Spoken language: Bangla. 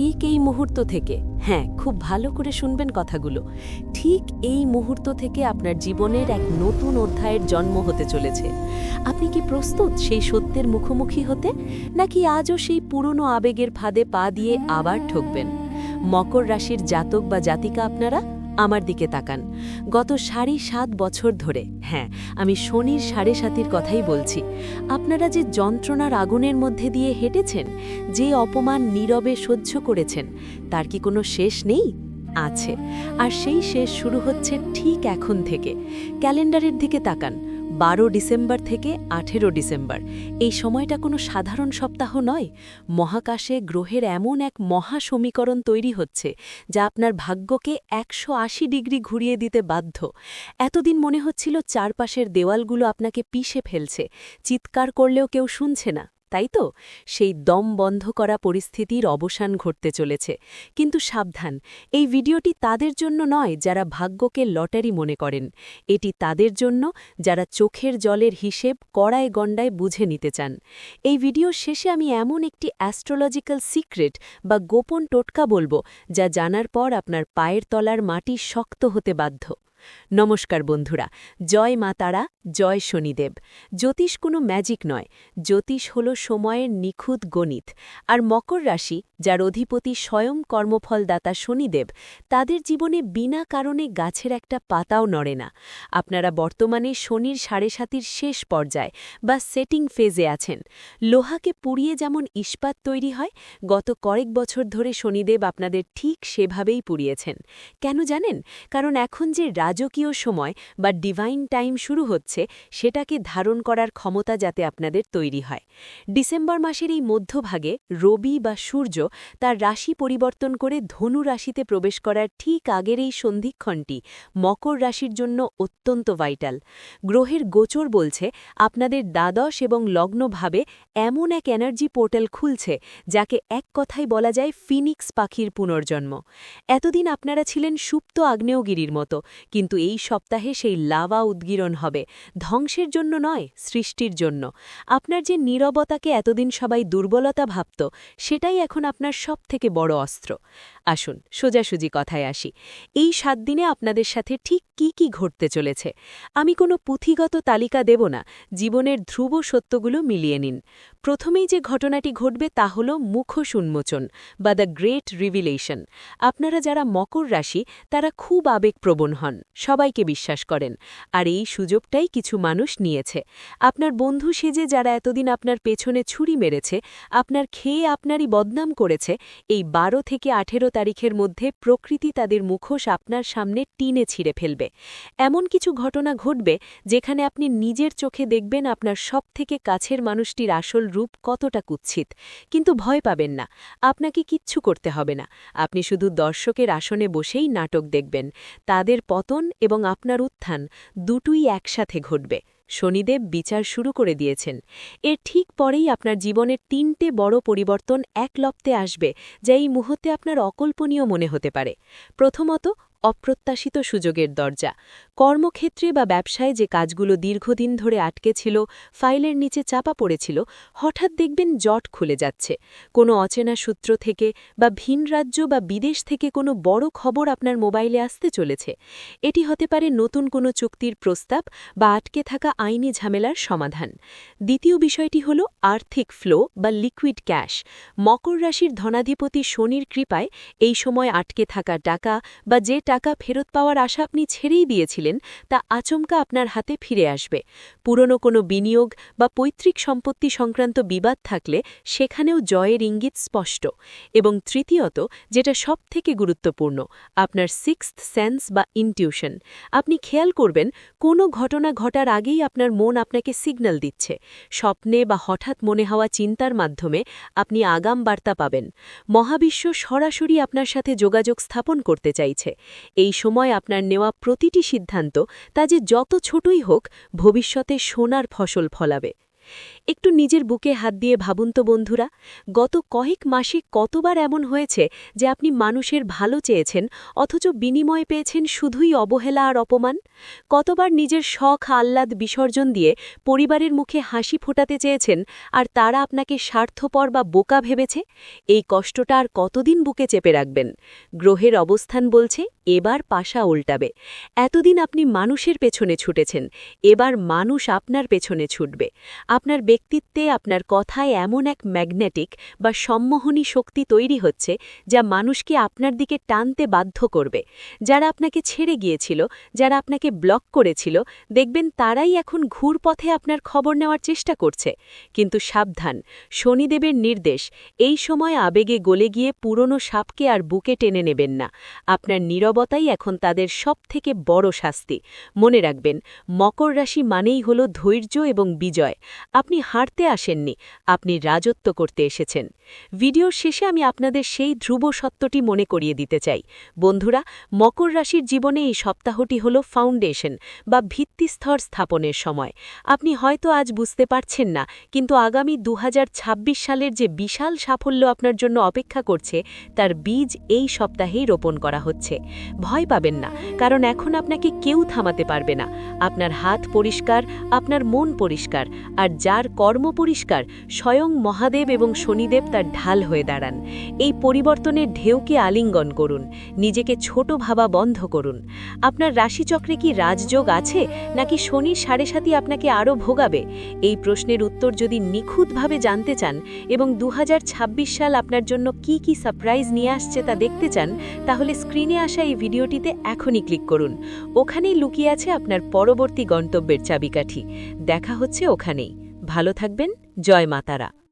ঠিক এই মুহূর্ত থেকে। হ্যাঁ খুব ভালো করে শুনবেন কথাগুলো। ঠিক এই মুহূর্ত থেকে আপনার জীবনের এক নতুন অধ্যায়ের জন্ম হতে চলেছে। আপনি কি প্রস্তুত সেই সত্যের মুখোমুখি হতে? নাকি আজও সেই পুরনো আবেগের ফাঁদে পা দিয়ে আবার ঠকবেন? মকর রাশির জাতক বা জাতিকা আপনারা? আমার দিকে তাকান। গত সাড়ে সাত বছর ধরে হ্যাঁ আমি শনির সাড়ে সাতির কথাই বলছি। আপনারা যে যন্ত্রণার আগুনের মধ্যে দিয়ে হেঁটেছেন, যে অপমান নীরবে সহ্য করেছেন, তার কি কোনো শেষ নেই? আছে। আর সেই শেষ শুরু হচ্ছে ঠিক এখন থেকে। ক্যালেন্ডারের দিকে তাকান। বারো ডিসেম্বর থেকে আঠেরো ডিসেম্বর। এই সময়টা কোনো সাধারণ সপ্তাহ নয়। মহাকাশে গ্রহের এমন এক মহা সমীকরণ তৈরি হচ্ছে, যা আপনার ভাগ্যকে একশো আশি ডিগ্রি ঘুরিয়ে দিতে বাধ্য। এতদিন মনে হচ্ছিল চারপাশের দেওয়ালগুলো আপনাকে পিষে ফেলছে, চিৎকার করলেও কেউ শুনছে না। তাই তো? সেই দম বন্ধ করা পরিস্থিতির অবসান ঘটতে চলেছে। কিন্তু সাবধান, এই ভিডিওটি তাদের জন্য নয়, যারা ভাগ্যকে লটারি মনে করেন। এটি তাদের জন্য, যারা চোখের জলের হিসেব কড়ায় গণ্ডায় বুঝে নিতে চান। এই ভিডিওর শেষে আমি এমন একটি অ্যাস্ট্রোলজিক্যাল সিক্রেট বা গোপন টোটকা বলব, যা জানার পর আপনার পায়ের তলার মাটি শক্ত হতে বাধ্য। নমস্কার বন্ধুরা, জয় মা তারা, জয় শনিদেব। জ্যোতিষ কোনো ম্যাজিক নয়, জ্যোতিষ হল সময়ের নিখুঁত গণিত। আর মকর রাশি, যার অধিপতি স্বয়ং কর্মফলদাতা শনিদেব, তাদের জীবনে বিনা কারণে গাছের একটা পাতাও নড়ে না। আপনারা বর্তমানে শনির সাড়ে সাতির শেষ পর্যায় বা সেটিং ফেজে আছেন। লোহাকে পুড়িয়ে যেমন ইস্পাত তৈরি হয়, গত কয়েক বছর ধরে শনিদেব আপনাদের ঠিক সেভাবেই পুড়িয়েছেন। কেন জানেন? কারণ এখন যে রাজকীয় সময় বা ডিভাইন টাইম শুরু হচ্ছে, সেটাকে ধারণ করার ক্ষমতা যাতে আপনাদের তৈরি হয়। ডিসেম্বর মাসের এই মধ্যভাগে রবি বা সূর্য তার রাশি পরিবর্তন করে ধনু রাশিতে প্রবেশ করার ঠিক আগের এই সন্ধিক্ষণটি মকর রাশির জন্য অত্যন্ত ভাইটাল গ্রহের গোচর বলছে, আপনাদের দ্বাদশ এবং লগ্নভাবে এমন এক এনার্জি পোর্টাল খুলছে, যাকে এক কথাই বলা যায় ফিনিক্স পাখির পুনর্জন্ম। এতদিন আপনারা ছিলেন সুপ্ত আগ্নেয়গিরির মতো কিন্তু এই সপ্তাহে সেই লাভা উদ্গীরণ হবে, ধ্বংসের জন্য নয়, সৃষ্টির জন্য। আপনার যে নীরবতাকে এতদিন সবাই দুর্বলতা ভাবত, সেটাই এখন আপনার সব থেকে বড় অস্ত্র। আসুন, সোজাসুজি কথায় আসি। এই সাত দিনে আপনাদের সাথে ঠিক কি কি ঘটতে চলেছে? আমি কোনো পুঁথিগত তালিকা দেব না, জীবনের ধ্রুব সত্যগুলো মিলিয়ে নিন। প্রথমেই যে ঘটনাটি ঘটবে তা হল মুখোশ উন্মোচন, বা দ্য গ্রেট রিভিলেশন। আপনারা যারা মকর রাশি, তারা খুব আবেগপ্রবণ হন। সবাইকে বিশ্বাস করেন। আর এই সুযোগটাই কিছু মানুষ নিয়েছে। আপনার বন্ধু সেজে যারা এতদিন আপনার পেছনে ছুরি মেরেছে, আপনার খেয়ে আপনারই বদনাম করেছে, এই বারো থেকে আঠেরো তারিখের মধ্যে প্রকৃতি তাদের মুখোশ আপনার সামনে টিনে ছিঁড়ে ফেলবে। এমন কিছু ঘটনা ঘটবে যেখানে আপনি নিজের চোখে দেখবেন আপনার সব থেকে কাছের মানুষটির আসল রূপ কতটা কুৎসিত। কিন্তু ভয় পাবেন না, আপনাকে কিচ্ছু করতে হবে না। আপনি শুধু দর্শকের আসনে বসেই নাটক দেখবেন। তাদের পতন এবং আপনার উত্থান দুটুই একসাথে ঘটবে। শনিদেব বিচার শুরু করে দিয়েছেন। এর ঠিক পরেই আপনার জীবনের তিনটে বড় পরিবর্তন এক লপ্তে আসবে, যা এই মুহূর্তে আপনার অকল্পনীয় মনে হতে পারে। প্রথমত অপ্রত্যাশিত সুযোগের দরজা। কর্মক্ষেত্রে বা ব্যবসায় যে কাজগুলো দীর্ঘদিন ধরে আটকে ছিল, ফাইলের নিচে চাপা পড়েছিল, হঠাৎ দেখবেন জট খুলে যাচ্ছে। কোনো অচেনা সূত্র থেকে বা ভিন রাজ্য বা বিদেশ থেকে কোনো বড় খবর আপনার মোবাইলে আসতে চলেছে। এটি হতে পারে নতুন কোনো চুক্তির প্রস্তাব বা আটকে থাকা আইনি ঝামেলার সমাধান। দ্বিতীয় বিষয়টি হল আর্থিক ফ্লো বা লিকুইড ক্যাশ। মকর রাশির ধনাধিপতি শনির কৃপায় এই সময় আটকে থাকা টাকা বা যে টাকা ফেরত পাওয়ার আশা আপনি ছেড়েই দিয়েছিলেন, তা আচমকা আপনার হাতে ফিরে আসবে। পুরনো কোনো বিনিয়োগ বা পৈতৃক সম্পত্তি সংক্রান্ত বিবাদ থাকলে সেখানেও জয়ের ইঙ্গিত স্পষ্ট। এবং তৃতীয়ত, যেটা সব থেকে গুরুত্বপূর্ণ, আপনার সিক্সথ সেন্স বা ইনটিউশন। আপনি খেয়াল করবেন, কোনো ঘটনা ঘটার আগেই আপনার মন আপনাকে সিগন্যাল দিচ্ছে। স্বপ্নে বা হঠাৎ মনে হওয়া চিন্তার মাধ্যমে আপনি আগাম বার্তা পাবেন। মহাবিশ্ব সরাসরি আপনার সাথে যোগাযোগ স্থাপন করতে চাইছে। এই সময় আপনার নেওয়া প্রতিটি সিদ্ধান্ত তা যে যত ছোটই হোক ভবিষ্যতে সোনার ফসল ফলাবে। একটু নিজের বুকে হাত দিয়ে ভাবুন তো বন্ধুরা, গত কয়েক মাসে কতবার এমন হয়েছে যে আপনি মানুষের ভালো চেয়েছেন অথচ বিনিময়ে পেয়েছেন শুধুই অবহেলা আর অপমান? কতবার নিজের শখ, আহ্লাদ, বিসর্জন দিয়ে পরিবারের মুখে হাসি ফোটাতে চেয়েছেন আর তারা আপনাকে স্বার্থপর বা বোকা ভেবেছে? এই কষ্টটা আর কতদিন বুকে চেপে রাখবেন? গ্রহের অবস্থান বলছে, এবার পাশা উল্টাবে। এতদিন আপনি মানুষের পেছনে ছুটেছেন, এবার মানুষ আপনার পেছনে ছুটবে। আপনার ব্যক্তিত্বে আপনার কথায় এমন এক ম্যাগনেটিক বা সম্মোহনী শক্তি তৈরি হচ্ছে যা মানুষকে আপনার দিকে টানতে বাধ্য করবে। যারা আপনাকে ছেড়ে গিয়েছিল, যারা আপনাকে ব্লক করেছিল, দেখবেন তারাই এখন ঘুরপথে আপনার খবর নেওয়ার চেষ্টা করছে। কিন্তু সাবধান, শনিদেবের নির্দেশ, এই সময় আবেগে গলে গিয়ে পুরনো সাপকে আর বুকে টেনে নেবেন না। আপনার নীরবতাই এখন তাদের সবথেকে বড় শাস্তি। মনে রাখবেন, মকর রাশি মানেই হল ধৈর্য এবং বিজয়। আপনি হারতে আসেননি, আপনি রাজত্ব করতে এসেছেন। ভিডিওর শেষে আমি আপনাদের সেই ধ্রুব সত্যটি মনে করিয়ে দিতে চাই। বন্ধুরা, মকর রাশির জীবনে এই সপ্তাহটি হল ফাউন্ডেশন বা ভিত্তিস্তর স্থাপনের সময়। আপনি হয়তো আজ বুঝতে পারছেন না, কিন্তু আগামী দু হাজার ছাব্বিশ সালের যে বিশাল সাফল্য আপনার জন্য অপেক্ষা করছে, তার বীজ এই সপ্তাহেই রোপণ করা হচ্ছে। ভয় পাবেন না, কারণ এখন আপনাকে কেউ থামাতে পারবে না। আপনার হাত পরিষ্কার, আপনার মন পরিষ্কার, আর যার কর্ম পরিষ্কার, স্বয়ং মহাদেব এবং শনিদেব তার ঢাল হয়ে দাঁড়ান। এই পরিবর্তনের ঢেউকে আলিঙ্গন করুন, নিজেকে ছোট ভাবা বন্ধ করুন। আপনার রাশিচক্রে কি রাজযোগ আছে, নাকি শনির সাড়ে সাথী আপনাকে আরও ভোগাবে? এই প্রশ্নের উত্তর যদি নিখুঁতভাবে জানতে চান এবং দু হাজার ছাব্বিশ সাল আপনার জন্য কি কি সারপ্রাইজ নিয়ে আসছে তা দেখতে চান, তাহলে স্ক্রিনে আসা এই ভিডিওটিতে এখনই ক্লিক করুন। ওখানেই লুকিয়ে আছে আপনার পরবর্তী গন্তব্যের চাবিকাঠি। দেখা হচ্ছে ওখানেই। ভালো থাকবেন। জয় মাতারা।